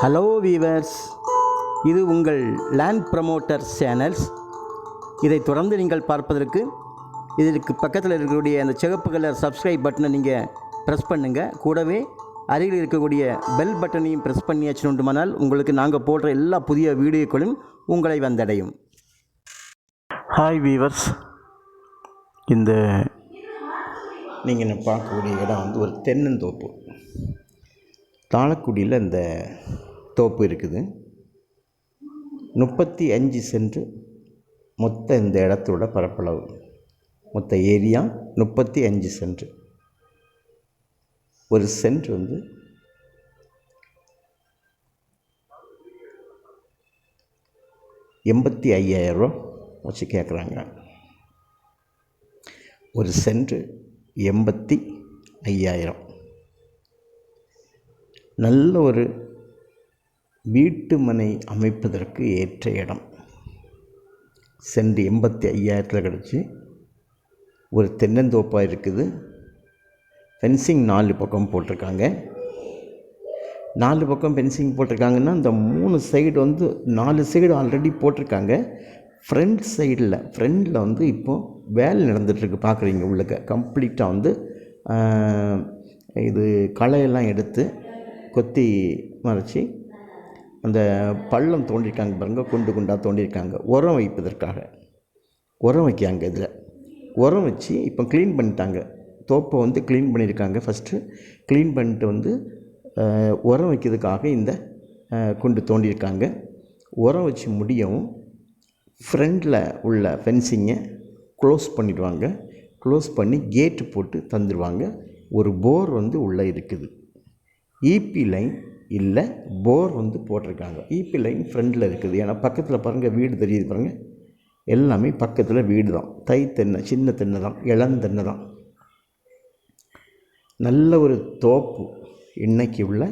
Hello viewers இது உங்கள் land promoter channels இதை தொடர்ந்து நீங்கள் பார்ப்பதற்கு இதற்கு பக்கத்தில் இருக்கக்கூடிய அந்த சிகப்பு கலர் சப்ஸ்கிரைப் பட்டனை நீங்கள் ப்ரெஸ் பண்ணுங்கள் கூடவே அருகில் இருக்கக்கூடிய பெல் பட்டனையும் ப்ரெஸ் பண்ணியாச்சுனுண்டுமானால் உங்களுக்கு நாங்கள் போடுற எல்லா புதிய வீடியோக்களும் உங்களை வந்தடையும். ஹாய் வீவர்ஸ் இந்த நீங்கள் பார்க்கக்கூடிய இடம் வந்து ஒரு தென்னந்தோப்பு. தாளக்குடியில் இந்த தோப்பு இருக்குது. முப்பத்தி அஞ்சு சென்ட் மொத்த இந்த இடத்தோட பரப்பளவு. மொத்த ஏரியா முப்பத்தி அஞ்சு சென்ட். ஒரு சென்ட் வந்து எண்பத்தி ஐயாயிரரூவா வச்சு கேட்குறாங்க ஒரு சென்ட் எண்பத்தி ஐயாயிரம். நல்ல ஒரு வீட்டு மனை அமைப்பதற்கு ஏற்ற இடம். சென்ட் எண்பத்தி ஐயாயிரத்தில் கிடச்சி ஒரு தென்னந்தோப்பாக இருக்குது. ஃபென்சிங் நாலு பக்கம் போட்டிருக்காங்க. நாலு பக்கம் ஃபென்சிங் போட்டிருக்காங்கன்னா இந்த மூணு சைடு வந்து நாலு சைடு ஆல்ரெடி போட்டிருக்காங்க. ஃப்ரண்ட் சைடில் ஃப்ரண்டில் வந்து இப்போது வேலை நடந்துகிட்ருக்கு பார்க்குறீங்க உள்ளக்க. கம்ப்ளீட்டாக வந்து இது களையெல்லாம் எடுத்து கொத்தி மறைச்சி அந்த பள்ளம் தோண்டியிருக்காங்க பாருங்க குண்டு குண்டாக தோண்டியிருக்காங்க உரம் வைப்பதற்காக. உரம் வைக்காங்க இதில். உரம் வச்சு இப்போ க்ளீன் பண்ணிட்டாங்க. தோப்பை வந்து க்ளீன் பண்ணியிருக்காங்க. ஃபஸ்ட்டு க்ளீன் பண்ணிட்டு வந்து உரம் வைக்கிறதுக்காக இந்த குண்டு தோண்டியிருக்காங்க. உரம் வச்சு முடியவும் ஃப்ரண்டில் உள்ள ஃபென்சிங்கை க்ளோஸ் பண்ணிடுவாங்க. க்ளோஸ் பண்ணி கேட்டு போட்டு தந்துடுவாங்க ஒரு போர் வந்து உள்ளே இருக்குது. ஈபி லைன் இல்லை போர் வந்து போட்டிருக்காங்க. ஈபி லைன் ஃப்ரெண்டில் இருக்குது. ஏன்னா பக்கத்தில் பாருங்கள் வீடு தெரியுது பாருங்கள் எல்லாமே பக்கத்தில் வீடு தான் தை தென்னை சின்ன தென்னை தான் இளந்தென்னை தான் நல்ல ஒரு தோப்பு இன்னைக்கு உள்ள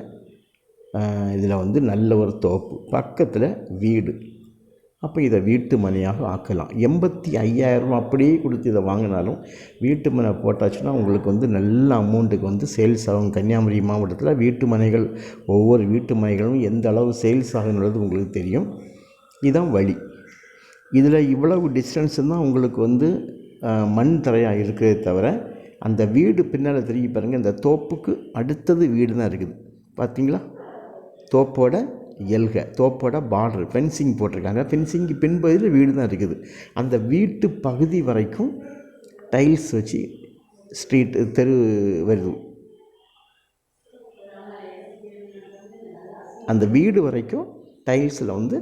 இதில் வந்து நல்ல ஒரு தோப்பு. பக்கத்தில் வீடு. அப்போ இதை வீட்டு மனையாக ஆக்கலாம். எண்பத்தி ஐயாயிரம் அப்படியே கொடுத்து இதை வாங்கினாலும் வீட்டு மனை போட்டாச்சுன்னா உங்களுக்கு வந்து நல்ல அமௌண்ட்டுக்கு வந்து சேல்ஸ் ஆகும். கன்னியாகுமரி மாவட்டத்தில் வீட்டு மனைகள் ஒவ்வொரு வீட்டு மனைகளும் எந்த அளவு சேல்ஸ் ஆகுன்றது உங்களுக்கு தெரியும். இதுதான் வழி. இதில் இவ்வளவு டிஸ்டன்ஸ் தான் உங்களுக்கு வந்து மண் தரையாக இருக்கிறதே தவிர அந்த வீடு பின்னால் திரும்பி பாருங்கள் இந்த தோப்புக்கு அடுத்தது வீடு தான் இருக்குது. பார்த்தீங்களா தோப்போட எல்க தோப்போட பார்டர் ஃபென்சிங் போட்டிருக்காங்க. ஃபென்சிங்க்கு பின்பகுதியில் வீடு தான் இருக்குது. அந்த வீட்டு பகுதி வரைக்கும் டைல்ஸ் வச்சு ஸ்ட்ரீட் தெரு வருது. அந்த வீடு வரைக்கும் டைல்ஸில் வந்து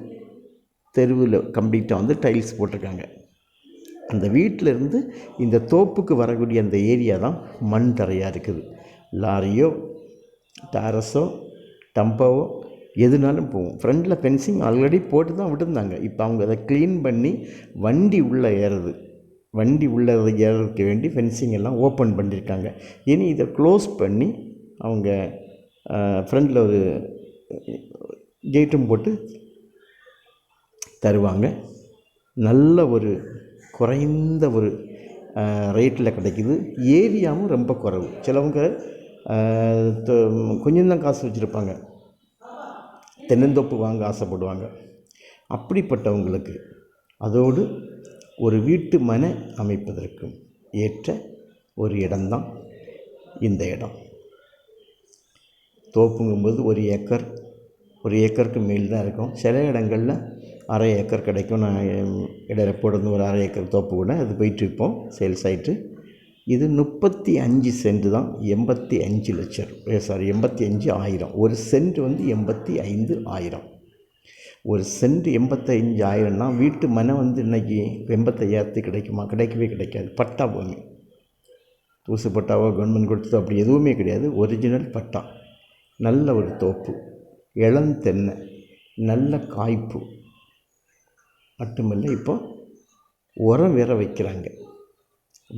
தெருவில் கம்ப்ளீட்டாக வந்து டைல்ஸ் போட்டிருக்காங்க. அந்த வீட்டிலேருந்து இந்த தோப்புக்கு வரக்கூடிய அந்த ஏரியா தான் மண் தரையாக இருக்குது. லாரியோ டாரஸோ டம்போவோ எதுனாலும் போகும். ஃப்ரண்டில் ஃபென்சிங் ஆல்ரெடி போட்டு தான் விட்டுருந்தாங்க. இப்போ அவங்க அதை க்ளீன் பண்ணி வண்டி உள்ளே ஏறுது வண்டி உள்ளே ஏறதுக்கு வேண்டி ஃபென்சிங் எல்லாம் ஓப்பன் பண்ணியிருக்காங்க இனி இதை க்ளோஸ் பண்ணி அவங்க ஃப்ரண்டில் ஒரு கேட்டும் போட்டு தருவாங்க. நல்ல ஒரு குறைந்த ஒரு ரேட்டில் கிடைக்கிது. ஏரியாவும் ரொம்ப குறைவு. சிலவங்க கொஞ்சம் தான் காசு வச்சுருப்பாங்க. தென்னந்தோப்பு வாங்க ஆசைப்படுவாங்க. அப்படிப்பட்டவங்களுக்கு அதோடு ஒரு வீட்டு மனை அமைப்பதற்கும் ஏற்ற ஒரு இடம்தான் இந்த இடம். தோப்புங்கும்போது ஒரு ஏக்கர் ஒரு ஏக்கருக்கு மேல் தான் இருக்கும். சில இடங்களில் அரை ஏக்கர் கிடைக்கும். நான் இடையில போடுறது ஒரு அரை ஏக்கர் தோப்பு கூட அது போயிட்டு இருப்போம் சேல்ஸ் ஆகிட்டு இது முப்பத்தி அஞ்சு சென்ட் தான் எண்பத்தி அஞ்சு லட்சம் சாரி எண்பத்தி அஞ்சு ஆயிரம். ஒரு சென்ட் வந்து எண்பத்தி ஐந்து ஆயிரம். ஒரு சென்ட் எண்பத்தஞ்சு ஆயிரம்னா வீட்டு மனை வந்து இன்றைக்கி எண்பத்தையாயிரத்துக்கு கிடைக்குமா? கிடைக்கவே கிடைக்காது. பட்டா பூமி. தூசு பட்டாவோ கவர்மெண்ட் கொடுத்ததோ அப்படி எதுவுமே கிடையாது. ஒரிஜினல் பட்டா. நல்ல ஒரு தோப்பு. இளந்தென்னை நல்ல காய்ப்பு. மட்டுமல்ல இப்போ உரம் வேற வைக்கிறாங்க.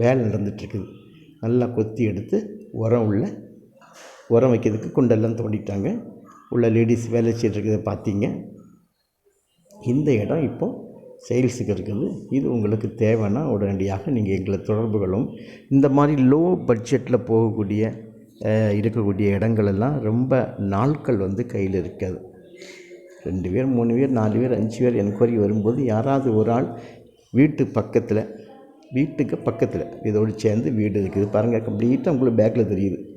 வேலை நடந்துட்டுருக்குது. நல்லா கொத்தி எடுத்து உரம் உள்ள உரம் வைக்கிறதுக்கு குண்டெல்லாம் தோண்டிட்டாங்க. உள்ள லேடிஸ் வேலை செய்துட்டு இருக்கிறத பார்த்தீங்க. இந்த இடம் இப்போ சேல்ஸுக்கு இருக்குது. இது உங்களுக்கு தேவைன்னா உடனடியாக நீங்கள் எங்களை தொடர்புகளும் இந்த மாதிரி லோ பட்ஜெட்டில் போகக்கூடிய இருக்கக்கூடிய இடங்களெல்லாம் ரொம்ப நாட்கள் வந்து கையில் இருக்காது. ரெண்டு பேர் மூணு பேர் நாலு பேர் அஞ்சு பேர் என்கொயரி வரும்போது யாராவது ஒரு ஆள் வீட்டு பக்கத்தில் வீட்டுக்கு பக்கத்தில். இதோடு சேர்ந்து வீடு இருக்குது. பாருங்கள் கம்ப்ளீட்டாக உங்களுக்கு பேக்கில் தெரியுது.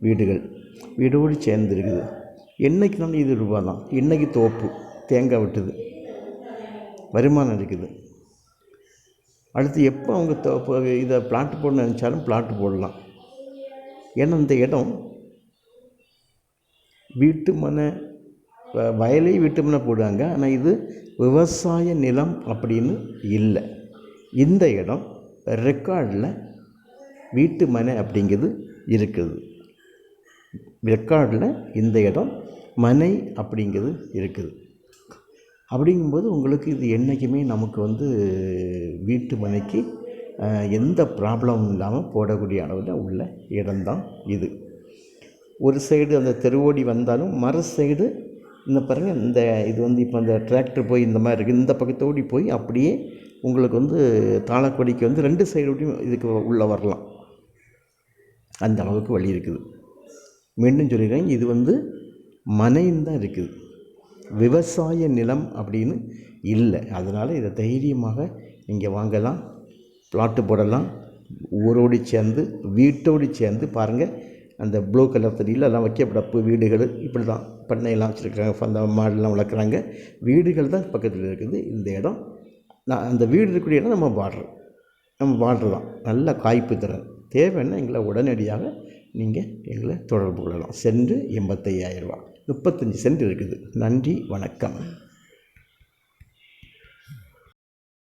வீடுகள். வீடோடு சேர்ந்து இருக்குது. என்றைக்குனாலும் இது ரூபா தான் இன்றைக்கி தோப்பு? தேங்காய் விட்டுது. வருமானம் இருக்குது. அடுத்து எப்போ அவங்க தோப்பு இதை பிளாட்டு போடணும்னு நினச்சாலும் பிளாட்டு போடலாம். ஏன்னா இந்த இடம் வீட்டு மனை வ- வயலே வீட்டு மனை போடுவாங்க ஆனால் இது விவசாய நிலம் அப்படின்னு இல்லை. இந்த இடம் ரெக்கார்டில் வீட்டு மனை அப்படிங்கிறது இருக்குது. ரெக்கார்டில் இந்த இடம் மனை அப்படிங்கிறது இருக்குது. அப்படிங்கும்போது உங்களுக்கு இது என்றைக்குமே நமக்கு வந்து வீட்டு மனைக்கு எந்த ப்ராப்ளமும் இல்லாமல் போடக்கூடிய அளவில் உள்ள இடம்தான் இது. ஒரு சைடு அந்த தெருவோடி வந்தாலும் மறு சைடு இந்த பாருங்கள் இந்த இது வந்து இப்போ அந்த டிராக்டர் போய் இந்த மாதிரி இருக்குது இந்த பக்கத்தோடி போய் அப்படியே உங்களுக்கு வந்து தாளக்கொடிக்கு வந்து ரெண்டு சைடோடையும் இதுக்கு உள்ளே வரலாம். அந்த அளவுக்கு வழி இருக்குது. மீண்டும் சொல்லிடுறேன் இது வந்து மனைன்னு தான் இருக்குது. விவசாய நிலம் அப்படின்னு இல்லை. அதனால் இதை தைரியமாக நீங்கள் வாங்கலாம் பிளாட்டு போடலாம். ஊரோடு சேர்ந்து வீட்டோடு சேர்ந்து பாருங்கள் அந்த ப்ளூ கலர் தெரியல எல்லாம் வைக்கப்படப்பு வீடுகள் இப்படி தான் பண்ணையெல்லாம் வச்சுருக்காங்க அந்த மாடெல்லாம் வளர்க்குறாங்க. வீடுகள் தான் பக்கத்தில் இருக்குது. இந்த இடம் நான் அந்த வீடு இருக்கக்கூடிய இடம் நம்ம பார்டர் நம்ம பார்டர் தான் நல்ல காய்ப்பு திறன். தேவைன்னா எங்களை உடனடியாக நீங்கள் எங்களை தொடர்பு கொள்ளலாம். சென்ட் எண்பத்தையாயிரம் ரூபா முப்பத்தஞ்சு சென்ட் இருக்குது. நன்றி வணக்கம்.